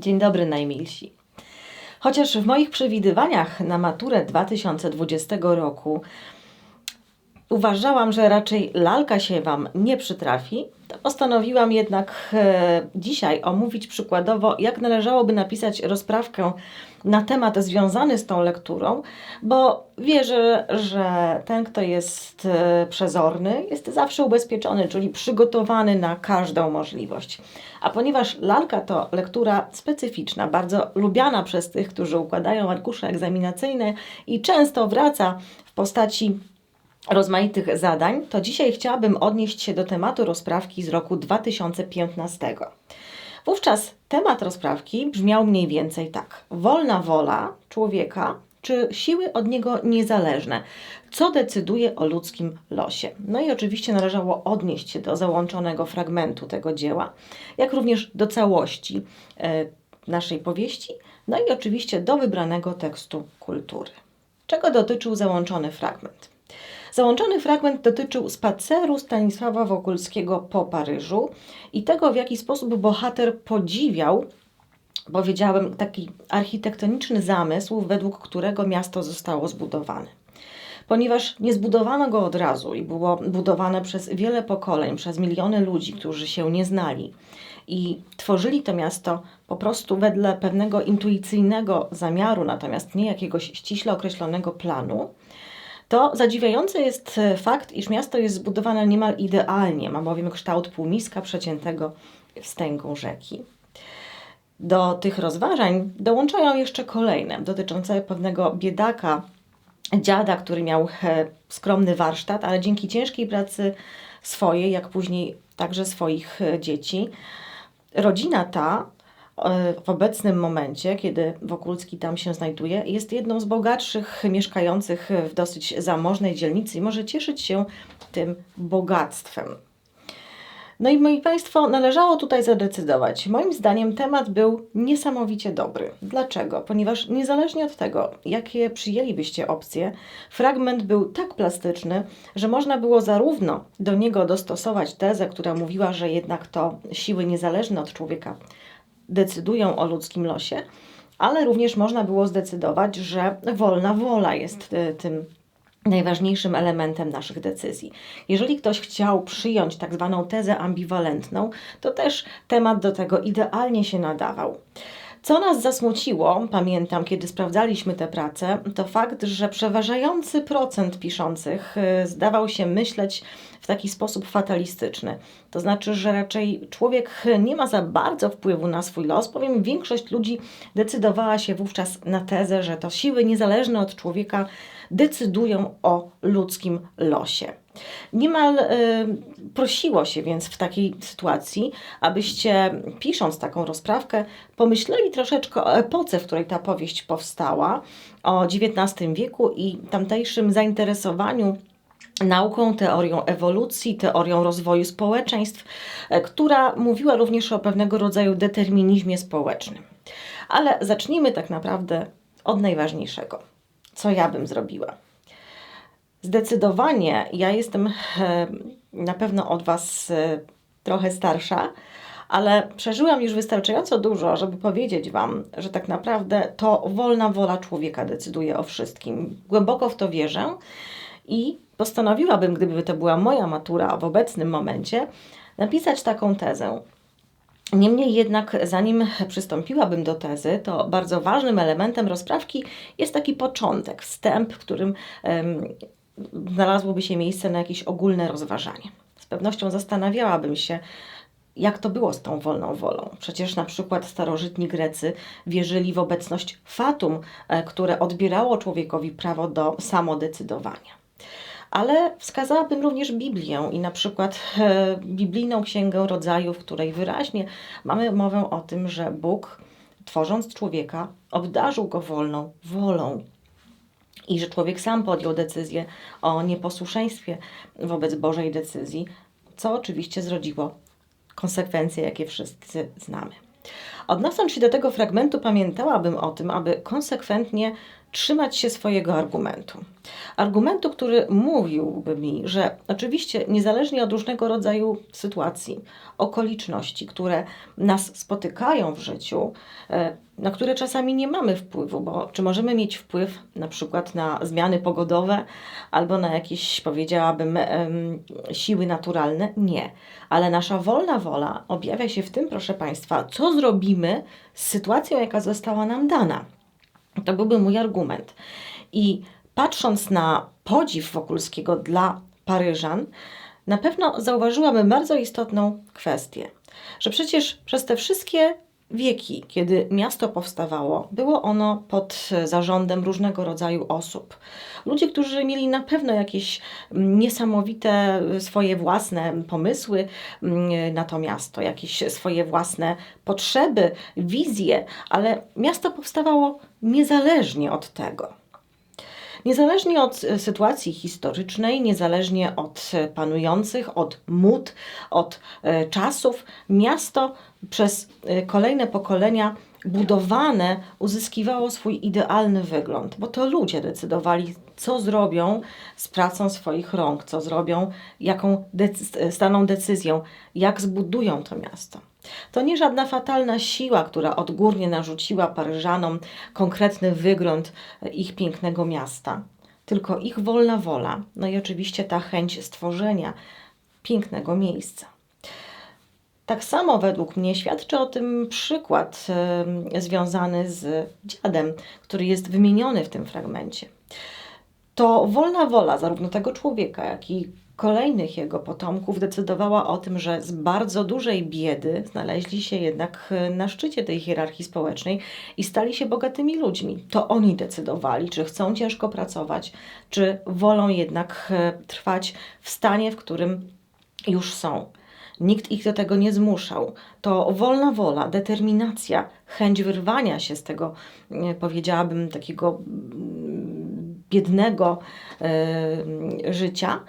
Dzień dobry najmilsi. Chociaż w moich przewidywaniach na maturę 2020 roku uważałam, że raczej lalka się Wam nie przytrafi, to postanowiłam jednak e, dzisiaj omówić przykładowo, jak należałoby napisać rozprawkę na temat związany z tą lekturą, bo wierzę, że ten, kto jest e, przezorny, jest zawsze ubezpieczony, czyli przygotowany na każdą możliwość. A ponieważ lalka to lektura specyficzna, bardzo lubiana przez tych, którzy układają arkusze egzaminacyjne i często wraca w postaci rozmaitych zadań, to dzisiaj chciałabym odnieść się do tematu rozprawki z roku 2015. Wówczas temat rozprawki brzmiał mniej więcej tak: wolna wola człowieka czy siły od niego niezależne, co decyduje o ludzkim losie. No i oczywiście należało odnieść się do załączonego fragmentu tego dzieła, jak również do całości e, naszej powieści, no i oczywiście do wybranego tekstu kultury. Czego dotyczył załączony fragment? Załączony fragment dotyczył spaceru Stanisława Wokulskiego po Paryżu i tego, w jaki sposób bohater podziwiał powiedziałem, taki architektoniczny zamysł, według którego miasto zostało zbudowane. Ponieważ nie zbudowano go od razu i było budowane przez wiele pokoleń, przez miliony ludzi, którzy się nie znali i tworzyli to miasto po prostu wedle pewnego intuicyjnego zamiaru, natomiast nie jakiegoś ściśle określonego planu, to zadziwiający jest e, fakt, iż miasto jest zbudowane niemal idealnie, ma bowiem kształt półmiska przeciętego wstęgą rzeki. Do tych rozważań dołączają jeszcze kolejne, dotyczące pewnego biedaka, dziada, który miał e, skromny warsztat, ale dzięki ciężkiej pracy swojej, jak później także swoich e, dzieci, rodzina ta w obecnym momencie, kiedy Wokulski tam się znajduje, jest jedną z bogatszych mieszkających w dosyć zamożnej dzielnicy i może cieszyć się tym bogactwem. No i moi Państwo, należało tutaj zadecydować. Moim zdaniem temat był niesamowicie dobry. Dlaczego? Ponieważ niezależnie od tego, jakie przyjęlibyście opcje, fragment był tak plastyczny, że można było zarówno do niego dostosować tezę, która mówiła, że jednak to siły niezależne od człowieka decydują o ludzkim losie, ale również można było zdecydować, że wolna wola jest e, tym najważniejszym elementem naszych decyzji. Jeżeli ktoś chciał przyjąć tak zwaną tezę ambiwalentną, to też temat do tego idealnie się nadawał. Co nas zasmuciło, pamiętam, kiedy sprawdzaliśmy tę pracę, to fakt, że przeważający procent piszących y, zdawał się myśleć w taki sposób fatalistyczny. To znaczy, że raczej człowiek nie ma za bardzo wpływu na swój los, bowiem większość ludzi decydowała się wówczas na tezę, że to siły niezależne od człowieka decydują o ludzkim losie. Niemal y, prosiło się więc w takiej sytuacji, abyście pisząc taką rozprawkę, pomyśleli troszeczkę o epoce, w której ta powieść powstała, o XIX wieku i tamtejszym zainteresowaniu nauką, teorią ewolucji, teorią rozwoju społeczeństw, e, która mówiła również o pewnego rodzaju determinizmie społecznym. Ale zacznijmy tak naprawdę od najważniejszego. Co ja bym zrobiła? Zdecydowanie ja jestem e, na pewno od Was e, trochę starsza, ale przeżyłam już wystarczająco dużo, żeby powiedzieć Wam, że tak naprawdę to wolna wola człowieka decyduje o wszystkim. Głęboko w to wierzę i postanowiłabym, gdyby to była moja matura w obecnym momencie, napisać taką tezę. Niemniej jednak, zanim przystąpiłabym do tezy, to bardzo ważnym elementem rozprawki jest taki początek, wstęp, w którym znalazłoby się miejsce na jakieś ogólne rozważanie. Z pewnością zastanawiałabym się, jak to było z tą wolną wolą. Przecież na przykład starożytni Grecy wierzyli w obecność fatum, e, które odbierało człowiekowi prawo do samodecydowania. Ale wskazałabym również Biblię i na przykład e, biblijną księgę rodzaju, w której wyraźnie mamy mowę o tym, że Bóg, tworząc człowieka, obdarzył go wolną wolą i że człowiek sam podjął decyzję o nieposłuszeństwie wobec Bożej decyzji, co oczywiście zrodziło konsekwencje, jakie wszyscy znamy. Odnosząc się do tego fragmentu, pamiętałabym o tym, aby konsekwentnie trzymać się swojego argumentu. Argumentu, który mówiłby mi, że oczywiście niezależnie od różnego rodzaju sytuacji, okoliczności, które nas spotykają w życiu, e, na które czasami nie mamy wpływu, bo czy możemy mieć wpływ na przykład na zmiany pogodowe albo na jakieś, powiedziałabym, siły naturalne? Nie. Ale nasza wolna wola objawia się w tym, proszę Państwa, co zrobimy z sytuacją, jaka została nam dana. To byłby mój argument. I patrząc na podziw Wokulskiego dla Paryżan, na pewno zauważyłabym bardzo istotną kwestię, że przecież przez te wszystkie wieki, kiedy miasto powstawało, było ono pod zarządem różnego rodzaju osób. Ludzie, którzy mieli na pewno jakieś mm, niesamowite swoje własne pomysły mm, na to miasto, jakieś swoje własne potrzeby, wizje, ale miasto powstawało niezależnie od tego. Niezależnie od e, sytuacji historycznej, niezależnie od e, panujących, od mód, od e, czasów, miasto przez kolejne pokolenia budowane uzyskiwało swój idealny wygląd, bo to ludzie decydowali, co zrobią z pracą swoich rąk, co zrobią, jaką decy staną decyzją, jak zbudują to miasto. To nie żadna fatalna siła, która odgórnie narzuciła Paryżanom konkretny wygląd ich pięknego miasta, tylko ich wolna wola, no i oczywiście ta chęć stworzenia pięknego miejsca. Tak samo według mnie świadczy o tym przykład y, związany z dziadem, który jest wymieniony w tym fragmencie. To wolna wola zarówno tego człowieka, jak i kolejnych jego potomków decydowała o tym, że z bardzo dużej biedy znaleźli się jednak na szczycie tej hierarchii społecznej i stali się bogatymi ludźmi. To oni decydowali, czy chcą ciężko pracować, czy wolą jednak e, trwać w stanie, w którym już są. Nikt ich do tego nie zmuszał. To wolna wola, determinacja, chęć wyrwania się z tego, e, powiedziałabym, takiego mm, biednego życia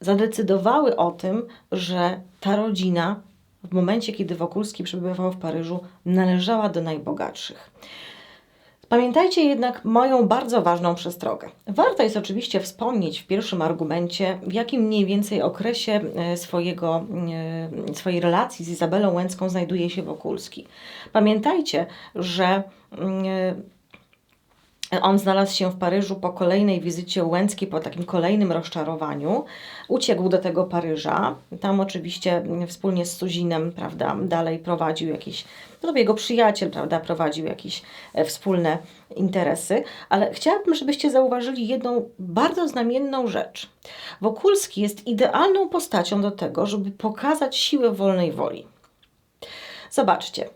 zadecydowały o tym, że ta rodzina w momencie, kiedy Wokulski przebywał w Paryżu, należała do najbogatszych. Pamiętajcie jednak moją bardzo ważną przestrogę. Warto jest oczywiście wspomnieć w pierwszym argumencie, w jakim mniej więcej okresie e, swojego, e, swojej relacji z Izabelą Łęcką znajduje się Wokulski. Pamiętajcie, że mm, on znalazł się w Paryżu po kolejnej wizycie Łęckiej, po takim kolejnym rozczarowaniu. Uciekł do tego Paryża. Tam oczywiście wspólnie z Suzinem, prawda, dalej prowadził jakieś, no jego przyjaciel, prawda, prowadził jakieś e, wspólne interesy. Ale chciałabym, żebyście zauważyli jedną bardzo znamienną rzecz. Wokulski jest idealną postacią do tego, żeby pokazać siłę wolnej woli. Zobaczcie.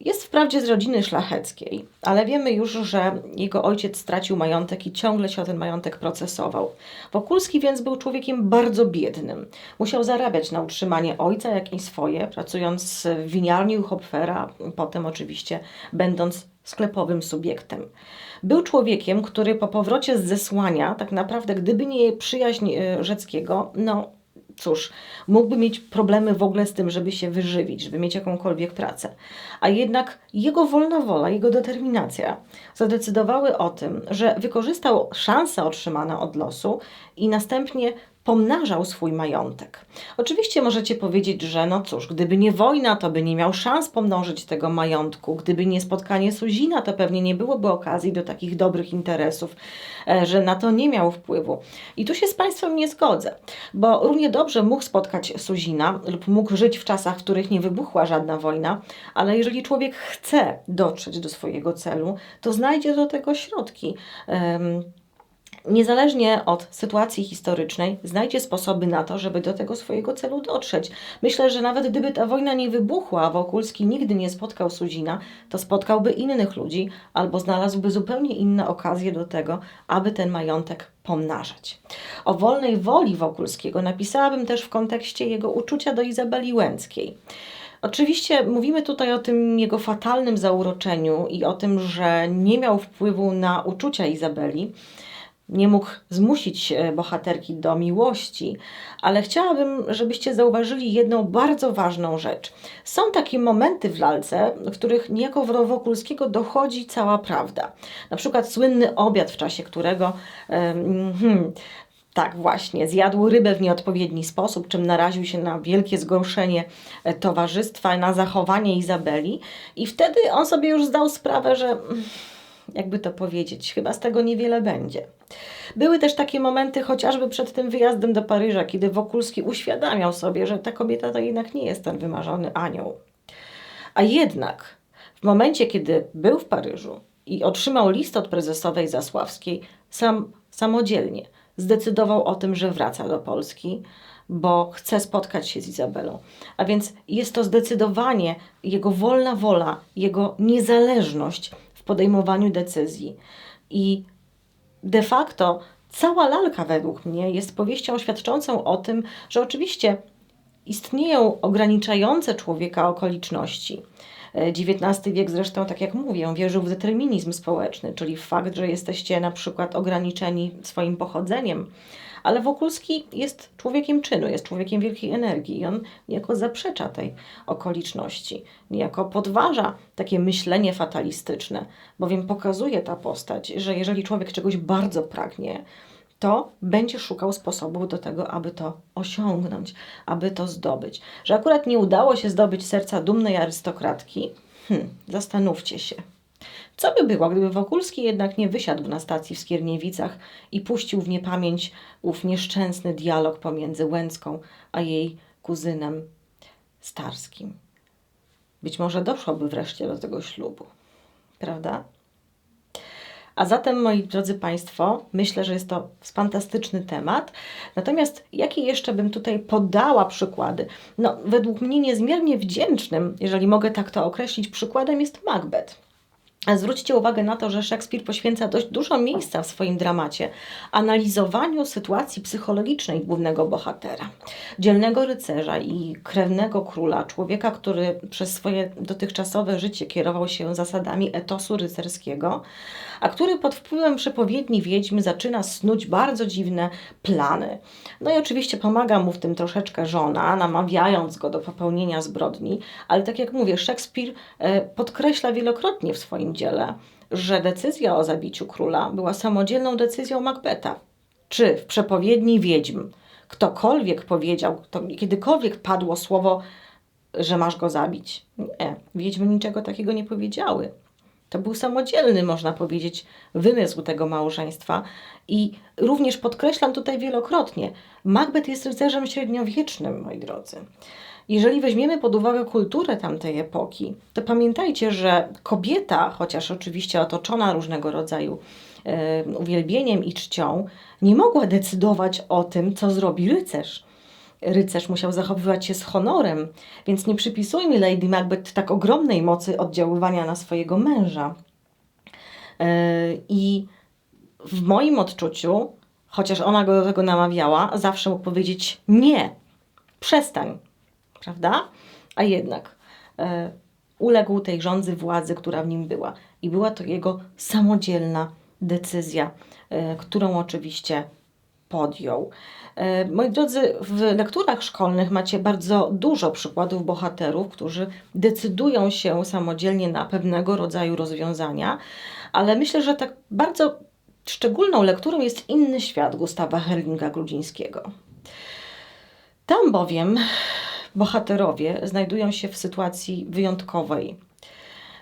Jest wprawdzie z rodziny szlacheckiej, ale wiemy już, że jego ojciec stracił majątek i ciągle się o ten majątek procesował. Wokulski więc był człowiekiem bardzo biednym. Musiał zarabiać na utrzymanie ojca, jak i swoje, pracując w winiarni u Hopfera, potem oczywiście będąc sklepowym subiektem. Był człowiekiem, który po powrocie z zesłania, tak naprawdę gdyby nie przyjaźń e, Rzeckiego, no cóż, mógłby mieć problemy w ogóle z tym, żeby się wyżywić, żeby mieć jakąkolwiek pracę. A jednak jego wolna wola, jego determinacja zadecydowały o tym, że wykorzystał szansę otrzymane od losu i następnie pomnażał swój majątek. Oczywiście możecie powiedzieć, że no cóż, gdyby nie wojna, to by nie miał szans pomnożyć tego majątku. Gdyby nie spotkanie Suzina, to pewnie nie byłoby okazji do takich dobrych interesów, e, że na to nie miał wpływu. I tu się z Państwem nie zgodzę, bo równie dobrze mógł spotkać Suzina lub mógł żyć w czasach, w których nie wybuchła żadna wojna, ale jeżeli człowiek chce dotrzeć do swojego celu, to znajdzie do tego środki. Um, niezależnie od sytuacji historycznej, znajdzie sposoby na to, żeby do tego swojego celu dotrzeć. Myślę, że nawet gdyby ta wojna nie wybuchła, a Wokulski nigdy nie spotkał Suzina, to spotkałby innych ludzi albo znalazłby zupełnie inne okazje do tego, aby ten majątek pomnażać. O wolnej woli Wokulskiego napisałabym też w kontekście jego uczucia do Izabeli Łęckiej. Oczywiście mówimy tutaj o tym jego fatalnym zauroczeniu i o tym, że nie miał wpływu na uczucia Izabeli, nie mógł zmusić e, bohaterki do miłości, ale chciałabym, żebyście zauważyli jedną bardzo ważną rzecz. Są takie momenty w lalce, w których niejako do Wokulskiego dochodzi cała prawda. Na przykład słynny obiad, w czasie którego hmm, tak, właśnie. Zjadł rybę w nieodpowiedni sposób, czym naraził się na wielkie zgorszenie e, towarzystwa, na zachowanie Izabeli. I wtedy on sobie już zdał sprawę, że mm, jakby to powiedzieć, chyba z tego niewiele będzie. Były też takie momenty, chociażby przed tym wyjazdem do Paryża, kiedy Wokulski uświadamiał sobie, że ta kobieta to jednak nie jest ten wymarzony anioł. A jednak w momencie, kiedy był w Paryżu i otrzymał list od prezesowej Zasławskiej, sam samodzielnie zdecydował o tym, że wraca do Polski, bo chce spotkać się z Izabelą. A więc jest to zdecydowanie jego wolna wola, jego niezależność podejmowaniu decyzji. I de facto cała lalka według mnie jest powieścią świadczącą o tym, że oczywiście istnieją ograniczające człowieka okoliczności. XIX wiek zresztą, tak jak mówię, wierzył w determinizm społeczny, czyli w fakt, że jesteście na przykład ograniczeni swoim pochodzeniem. Ale Wokulski jest człowiekiem czynu, jest człowiekiem wielkiej energii i on niejako zaprzecza tej okoliczności, niejako podważa takie myślenie fatalistyczne, bowiem pokazuje ta postać, że jeżeli człowiek czegoś bardzo pragnie, to będzie szukał sposobów do tego, aby to osiągnąć, aby to zdobyć. Że akurat nie udało się zdobyć serca dumnej arystokratki, hmm, zastanówcie się. Co by było, gdyby Wokulski jednak nie wysiadł na stacji w Skierniewicach i puścił w niepamięć ów nieszczęsny dialog pomiędzy Łęcką a jej kuzynem Starskim? Być może doszłoby wreszcie do tego ślubu, prawda? A zatem, moi drodzy Państwo, myślę, że jest to fantastyczny temat. Natomiast jakie jeszcze bym tutaj podała przykłady? No, według mnie niezmiernie wdzięcznym, jeżeli mogę tak to określić, przykładem jest Macbeth. Zwróćcie uwagę na to, że Szekspir poświęca dość dużo miejsca w swoim dramacie analizowaniu sytuacji psychologicznej głównego bohatera, dzielnego rycerza i krewnego króla, człowieka, który przez swoje dotychczasowe życie kierował się zasadami etosu rycerskiego, a który pod wpływem przepowiedni wiedźmy zaczyna snuć bardzo dziwne plany. No i oczywiście pomaga mu w tym troszeczkę żona, namawiając go do popełnienia zbrodni, ale tak jak mówię, Szekspir e, podkreśla wielokrotnie w swoim że decyzja o zabiciu króla była samodzielną decyzją Macbeta. Czy w przepowiedni wiedźm ktokolwiek powiedział, to kiedykolwiek padło słowo, że masz go zabić? Nie, wiedźmy niczego takiego nie powiedziały. To był samodzielny, można powiedzieć, wymysł tego małżeństwa. I również podkreślam tutaj wielokrotnie, Macbeth jest rycerzem średniowiecznym, moi drodzy. Jeżeli weźmiemy pod uwagę kulturę tamtej epoki, to pamiętajcie, że kobieta, chociaż oczywiście otoczona różnego rodzaju e, uwielbieniem i czcią, nie mogła decydować o tym, co zrobi rycerz. Rycerz musiał zachowywać się z honorem, więc nie przypisujmy Lady Macbeth tak ogromnej mocy oddziaływania na swojego męża. E, I w moim odczuciu, chociaż ona go do tego namawiała, zawsze mógł powiedzieć nie, przestań, prawda? A jednak e, uległ tej rządzy władzy, która w nim była. I była to jego samodzielna decyzja, e, którą oczywiście podjął. E, moi drodzy, w lekturach szkolnych macie bardzo dużo przykładów bohaterów, którzy decydują się samodzielnie na pewnego rodzaju rozwiązania, ale myślę, że tak bardzo szczególną lekturą jest Inny świat Gustawa Herlinga Grudzińskiego. Tam bowiem bohaterowie znajdują się w sytuacji wyjątkowej.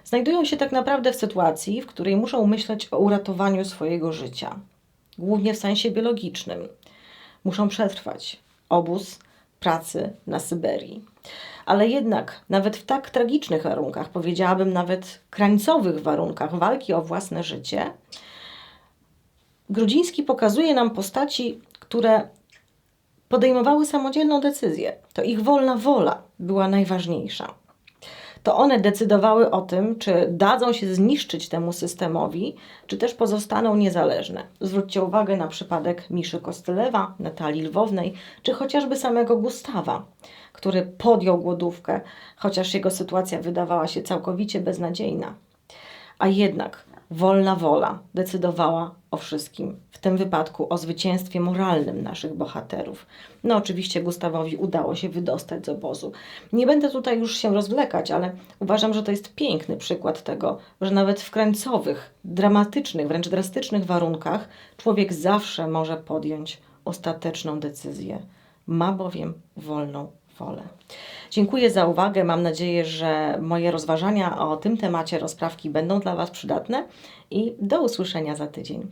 Znajdują się tak naprawdę w sytuacji, w której muszą myśleć o uratowaniu swojego życia, głównie w sensie biologicznym. Muszą przetrwać obóz pracy na Syberii. Ale jednak, nawet w tak tragicznych warunkach, powiedziałabym nawet krańcowych warunkach walki o własne życie, Grudziński pokazuje nam postaci, które podejmowały samodzielną decyzję. To ich wolna wola była najważniejsza. To one decydowały o tym, czy dadzą się zniszczyć temu systemowi, czy też pozostaną niezależne. Zwróćcie uwagę na przypadek Miszy Kostylewa, Natalii Lwownej, czy chociażby samego Gustawa, który podjął głodówkę, chociaż jego sytuacja wydawała się całkowicie beznadziejna. A jednak wolna wola decydowała o wszystkim, w tym wypadku o zwycięstwie moralnym naszych bohaterów. No, oczywiście Gustawowi udało się wydostać z obozu. Nie będę tutaj już się rozwlekać, ale uważam, że to jest piękny przykład tego, że nawet w krańcowych, dramatycznych, wręcz drastycznych warunkach człowiek zawsze może podjąć ostateczną decyzję. Ma bowiem wolną wolę. Dziękuję za uwagę. Mam nadzieję, że moje rozważania o tym temacie rozprawki będą dla Was przydatne i do usłyszenia za tydzień.